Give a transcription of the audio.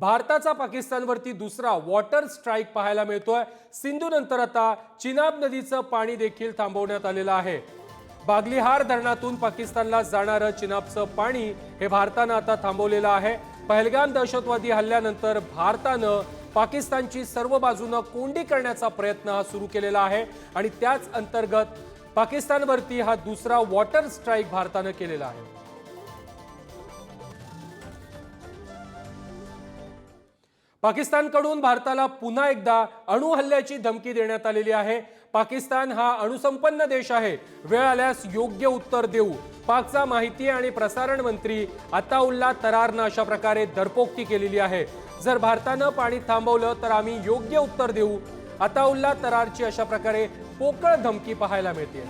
भारताचा पाकिस्तानवरती दुसरा water strike पाहायला मिळतोय. सिंधू नंतर आता चिनाब नदीचं पाणी देखील थांबवण्यात आलेलं आहे. बागलिहार धरणातून पाकिस्तानला जाणारं चिनाबचं पाणी हे भारतानं आता थांबवलेलं आहे. पहलगाम दहशतवादी हल्ल्यानंतर भारतानं पाकिस्तानची सर्व बाजूनं कोंडी करण्याचा प्रयत्न हा सुरू केलेला आहे आणि त्याच अंतर्गत पाकिस्तानवरती हा दुसरा वॉटर स्ट्राईक भारतानं केलेला आहे. पाकिस्तानकडून भारताला पुन्हा एकदा अणु हल्ल्याची धमकी देण्यात आलेली आहे. पाकिस्तान हा अणुसंपन्न देश आहे. वेळ आल्यास योग्य उत्तर देऊ. पाकचा माहिती आणि प्रसारण मंत्री अताउल्ला तरारनं अशा प्रकारे दरपोक्ती केलेली आहे. जर भारतानं पाणी थांबवलं तर आम्ही योग्य उत्तर देऊ. अताउल्ला तरारची अशा प्रकारे पोकळ धमकी पाहायला मिळते.